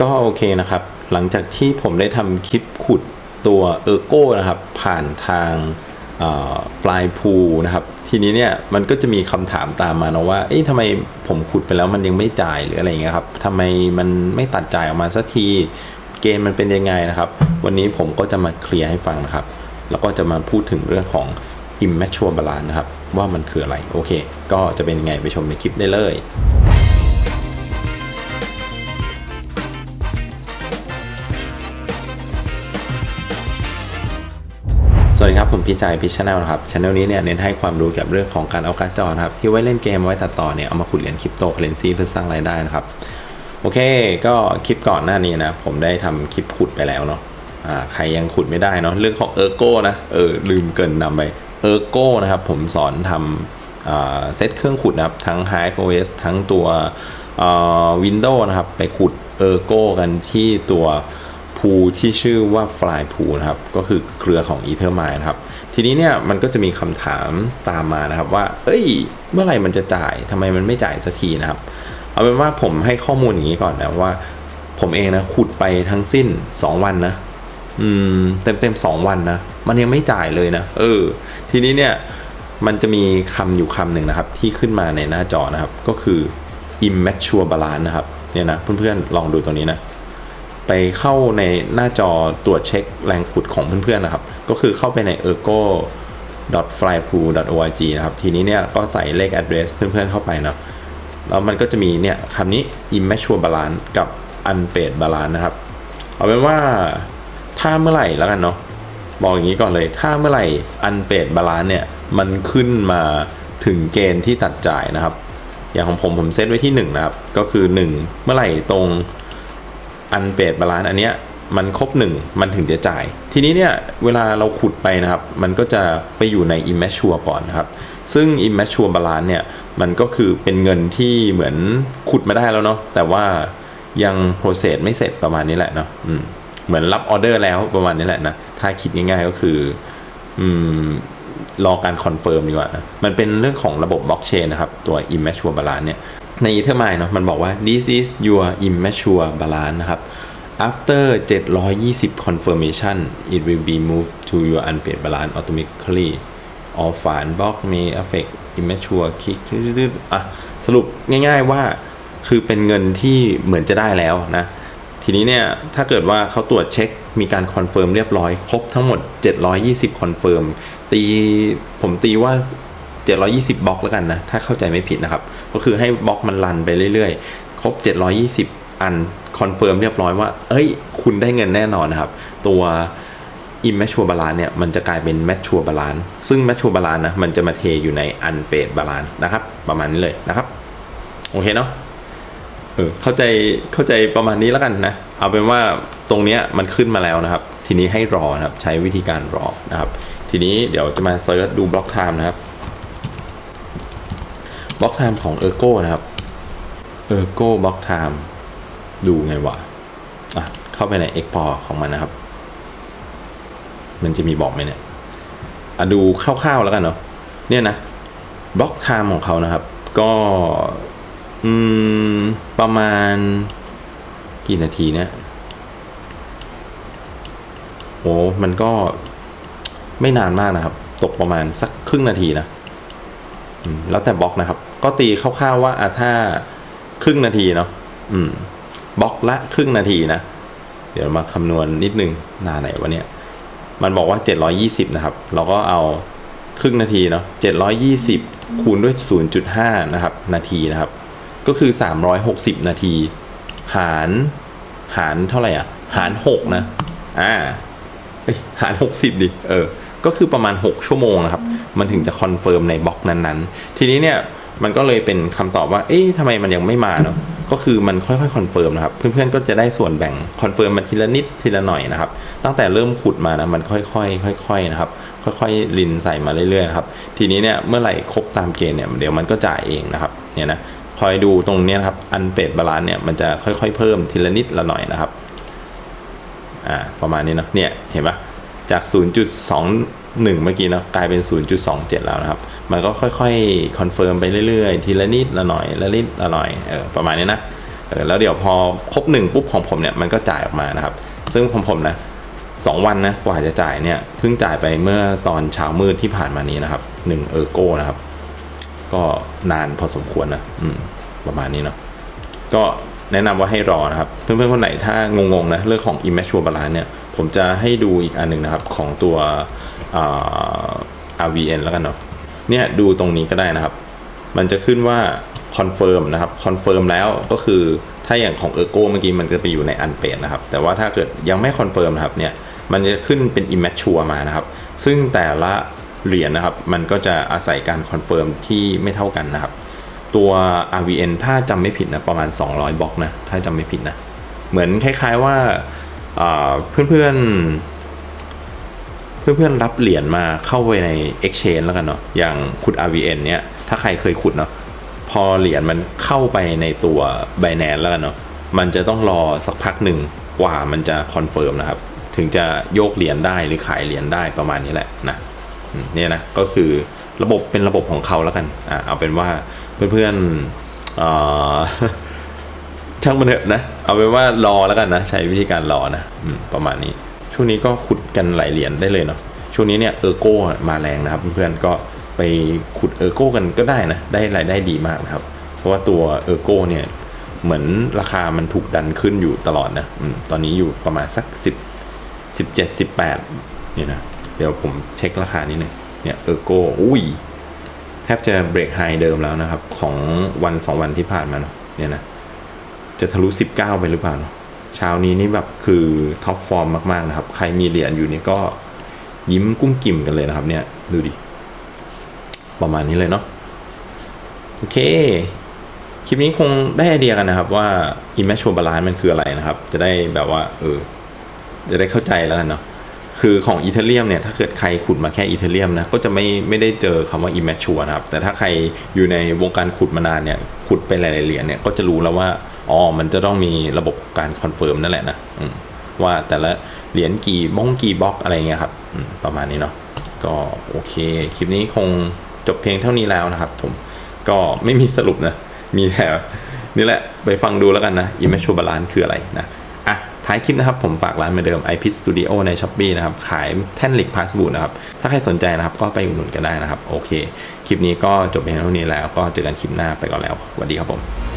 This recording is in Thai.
ก็โอเคนะครับ หลังจากที่ผมได้ทำคลิปขุดตัวเออร์โก้นะครับ ผ่านทางฟลายพูนะครับ ทีนี้เนี่ยมันก็จะมีคำถามตามมานะว่า เอ๊ะทำไมผมขุดไปแล้วมันยังไม่จ่ายหรืออะไรเงี้ยครับทำไมมันไม่ตัดจ่ายออกมาสักที เกณฑ์มันเป็นยังไงนะครับ วันนี้ผมก็จะมาเคลียร์ให้ฟังนะครับ แล้วก็จะมาพูดถึงเรื่องของ immature balance นะครับ ว่ามันคืออะไร โอเค ก็จะเป็นยังไงไปชมในคลิปได้เลย สวัสดีครับ ผมพี่จายพิชแนลนะครับช anel นี้เนี่ยเน้นให้ความรู้เกี่ยวกับเรื่องของการเอาการ์ดจอนะครับ ที่ไว้เล่นเกมไว้ตัดต่อเนี่ยเอามาขุดเหรียญคริปโตเคอเรนซีเพื่อสร้างรายได้นะครับ โอเค ก็คลิปก่อนหน้านี้นะ ผมได้ทำคลิปขุดไปแล้วเนาะอ่าใครยังขุดไม่ได้เนาะเรื่องของเออร์โก้นะเออลืมเกินนำไปเออร์โก้นะครับผมสอนทำเซตเครื่องขุดนะครับ ทั้ง Hive OS ทั้งตัววินโดว์นะครับ ไปขุดเออร์โก้กันที่ตัว พูที่ชื่อว่า Fly Pool นะครับก็คือเครือของ Ethermine นะครับทีนี้เนี่ยมันก็จะมีคำถามตามมานะครับว่า เอ้ย เมื่อไหร่มันจะจ่ายทำไมมันไม่จ่ายสักทีนะครับ เอาเป็นว่าผมให้ข้อมูลอย่างนี้ก่อนนะว่า ผมเองนะขุดไปทั้งสิ้น 2 วันนะอืมเต็มเต็มสองวันนะ มันยังไม่จ่ายเลยนะเออ ทีนี้เนี่ยมันจะมีคำอยู่คำหนึ่งนะครับ ที่ขึ้นมาในหน้าจอนะครับ ก็คือ immature balance นะครับเนี่ยนะเพื่อนๆลองดูตรงนี้นะ ไปเข้าในหน้าจอตรวจเช็คแรงขุดของเพื่อนๆนะครับ ก็คือเข้าไปใน ergo flypool org นะครับ ทีนี้เนี่ยก็ใส่เลข address เพื่อนๆเข้าไปเนาะแล้วมันก็จะมีเนี่ยคำนี้ immature balance กับ unpaid balance นะครับ เอาเป็นว่าถ้าเมื่อไหร่แล้วกันเนาะบอกอย่างนี้ก่อนเลย ถ้าเมื่อไหร่ unpaid balance เนี่ยมันขึ้นมาถึงเกณฑ์ที่ตัดจ่ายนะครับ อย่างของผมผมเซตไว้ที่ 1 นะครับ ก็คือ 1 เมื่อไหร่ตรง อันเปดบาลานซ์อันเนี้ยมันครบหนึ่งมันถึงจะจ่าย ทีนี้เนี่ยเวลาเราขุดไปนะครับ มันก็จะไปอยู่ใน immature ก่อนนะครับ ซึ่ง immature balance เนี่ยมันก็คือเป็นเงินที่เหมือนขุดมาได้แล้วเนาะแต่ว่ายัง process ไม่เสร็จประมาณนี้แหละเนาะเหมือนรับออเดอร์แล้วประมาณนี้แหละนะ ถ้าคิดง่ายๆก็คืออรอการคอนเฟิร์มดีกว่านะมันเป็นเรื่องของระบบบล็อกเชนนะครับ ตัว immature balance เนี่ย ในอีเทอร์มายเนาะมันบอกว่า this is your immature balance นะครับ after 720 confirmation it will be moved to your unpaid balance automatically or ฝานบล็อก may affect immature kick อะสรุปง่ายๆว่าคือเป็นเงินที่เหมือนจะได้แล้วนะ ทีนี้เนี่ย ถ้าเกิดว่าเขาตรวจเช็คมีการคอนเฟิร์มเรียบร้อย ครบทั้งหมด 720 คอนเฟิร์มตีผมตีว่า 720บล็อกแล้วกันนะ ถ้าเข้าใจไม่ผิดนะครับ ก็คือให้บล็อกมันรันไปเรื่อยๆ ครบ 720 อันคอนเฟิร์มเรียบร้อยว่า เอ้ย คุณได้เงินแน่นอนนะครับ ตัว immature balance เนี่ย มันจะกลายเป็น mature balance ซึ่ง mature balance นะ มันจะมาเทอยู่ใน unpaid balance นะครับ ประมาณนี้เลยนะครับ โอเคเนาะเออเข้าใจเข้าใจประมาณนี้แล้วกันนะ เอาเป็นว่าตรงเนี้ยมันขึ้นมาแล้วนะครับ ทีนี้ให้รอนะครับ ใช้วิธีการรอนะครับ ทีนี้เดี๋ยวจะมาเซิร์ชดูบล็อกไทม์นะครับ บล็อกไทม์ของ Ergo นะครับ Ergo บล็อกไทม์ดูไงวะอะเข้าไปใน Export ของมันนะครับ มันจะมีบอกไหมเนี่ยอะดูคร่าวๆแล้วกันเนาะเนี่ยนะบล็อกไทม์ของเขานะครับ ก็อืมประมาณกี่นาทีเนี่ยโอ้มันก็ไม่นานมากนะครับ ตกประมาณสักครึ่งนาทีนะ แล้วแต่บล็อกนะครับ ก็ตีคร่าวๆว่าอะถ้าครึ่งนาทีเนาะอืมบล็อกละครึ่งนาทีนะ เดี๋ยวมาคำนวณนิดนึงนาไหนวะเนี่ย มันบอกว่า 720 นะครับ เราก็เอาครึ่งนาทีเนาะ720 คูณด้วย 0.5 นะครับ นาทีนะครับ ก็คือ 360 นาที หาร หารเท่าไหร่อะ หาร 6 นะ อ่าเอ้ยหาร 60 ดิ เออ ก็คือประมาณ 6 ชั่วโมงนะครับ มันถึงจะคอนเฟิร์มในบล็อกนั้นๆ ทีนี้เนี่ยมันก็เลยเป็นคำตอบว่า เอ๊ะทำไมมันยังไม่มาเนาะ ก็คือมันค่อยๆคอนเฟิร์มนะครับ เพื่อนๆ ก็จะได้ส่วนแบ่งคอนเฟิร์มมาทีละนิดทีละหน่อยนะครับ ตั้งแต่เริ่มขุดมานะ มันค่อยๆ ค่อยๆ นะครับ ค่อยๆ ลินใส่มาเรื่อยๆนะครับ ทีนี้เนี่ย เมื่อไหร่ครบตามเกณฑ์เนี่ย เดี๋ยวมันก็จ่ายเองนะครับ เนี่ยนะ คอยดูตรงเนี้ยนะครับ อันเป็ดบาลานเนี่ย มันจะค่อยๆ เพิ่มทีละนิดละหน่อยนะครับ อ่า ประมาณนี้เนาะ เนี่ย เห็นปะ จาก 0.21 เมื่อกี้เนาะกลายเป็น 0.27 แล้วนะครับ มันก็ค่อยๆคอนเฟิร์มไปเรื่อยๆ ทีละนิดละหน่อยละนิดละหน่อยเออประมาณนี้นะเออแล้วเดี๋ยวพอครบหนึ่งปุ๊บของผมเนี่ยมันก็จ่ายออกมานะครับ ซึ่งของผมนะสองวันนะกว่าจะจ่ายเนี่ยเพิ่งจ่ายไปเมื่อตอนเช้ามืดที่ผ่านมานี้นะครับหนึ่งเออร์โก้นะครับ ก็นานพอสมควรนะอืมประมาณนี้เนาะก็แนะนำว่าให้รอนะครับ เพื่อนๆคนไหนถ้างงๆนะเรื่องของ immature balance เนี่ย ผมจะให้ดูอีกอันหนึ่งนะครับของตัว RVN แล้วกันเนาะเนี่ยดูตรงนี้ก็ได้นะครับ มันจะขึ้นว่า confirm นะครับ confirm แล้วก็คือถ้าอย่างของ ergo เมื่อกี้มันจะไปอยู่ใน unpaid นะครับ แต่ว่าถ้าเกิดยังไม่ confirm นะครับเนี่ยมันจะขึ้นเป็น immature มานะครับ ซึ่งแต่ละเหรียญนะครับ มันก็จะอาศัยการ confirm ที่ไม่เท่ากันนะครับ ตัว RVN ถ้าจำไม่ผิดนะประมาณ 200บล็อกนะถ้าจำไม่ผิดนะเหมือนคล้าย ๆว่า เพื่อนๆ เพื่อนๆ รับเหรียญมาเข้าไปใน Exchange แล้วกันเนาะอย่างขุด RVN เนี่ยถ้าใครเคยขุดเนาะพอเหรียญมันเข้าไปในตัว Binance แล้วกันเนาะมันจะต้องรอสักพักหนึ่งกว่ามันจะคอนเฟิร์มนะครับ ถึงจะโยกเหรียญได้หรือขายเหรียญได้ประมาณนี้แหละนะเนี่ยนะก็คือระบบเป็นระบบของเขาแล้วกันอ่าเอาเป็นว่าเพื่อนๆเอ่อช่างมันเถอะนะ เอาเป็นว่ารอแล้วกันนะ ใช้วิธีการรอนะอประมาณนี้ ช่วงนี้ก็ขุดกันหลายเหรียญได้เลยเนาะช่วงนี้เนี่ยเออร์โก้มาแรงนะครับเพื่อนๆก็ไปขุดเออร์โก้กันก็ได้นะ ได้รายได้ดีมากนะครับ เพราะว่าตัวเออร์โก้เนี่ยเหมือนราคามันถูกดันขึ้นอยู่ตลอดนะอตอนนี้อยู่ประมาณสัก 10 17 18นี่ยนะเดี๋ยวผมเช็คราคานิดนึงเนี่ยเออร์โก้อุ้ยแทบจะเบรกไฮเดิมแล้วนะครับ ของวันสองวันที่ผ่านมาเนาะเนี่ยนะ จะทะลุ 19 ไปหรือเปล่าเนาะเช้านี้นี่แบบคือท็อปฟอร์มมาก ๆ นะครับ ใครมีเหรียญอยู่นี่ก็ยิ้มกุ้มกิ่มกันเลยนะครับ เนี่ย ดูดิ ประมาณนี้เลยเนาะโอเค คลิปนี้คงได้ไอเดียกันนะครับ ว่า immature balance มันคืออะไรนะครับ จะได้แบบว่า เออ จะได้เข้าใจแล้วกันเนาะคือของอีเทเรียมเนี่ยถ้าเกิดใครขุดมาแค่อีเทเรียมนะก็จะไม่ไม่ได้เจอคำว่า immature นะครับ แต่ถ้าใครอยู่ในวงการขุดมานานเนี่ยขุดไปหลายๆเหรียญเนี่ยก็จะรู้แล้วว่า อ๋อ มันจะต้องมีระบบการคอนเฟิร์มนั่นแหละนะว่าแต่ละเหรียญกี่บงกี่บล็อกอะไรเงี้ยครับประมาณนี้เนาะก็โอเค คลิปนี้คงจบเพียงเท่านี้แล้วนะครับผมก็ไม่มีสรุปนะ มีแต่นี่แหละไปฟังดูแล้วกันนะ immature balance คืออะไรนะอะท้ายคลิปนะครับ ผมฝากร้านเหมือนเดิม iPit Studio ใน s h อ p e e นะครับ ขายแท่นเหล็กพาสบูนะครับ ถ้าใครสนใจนะครับ ก็ไปอุดหนุนกันได้นะครับ โอเค คลิปนี้ก็จบเพียงเท่านี้แล้ว ก็เจอกันคลิปหน้าไปก่อนแล้วสวัสดีครับผม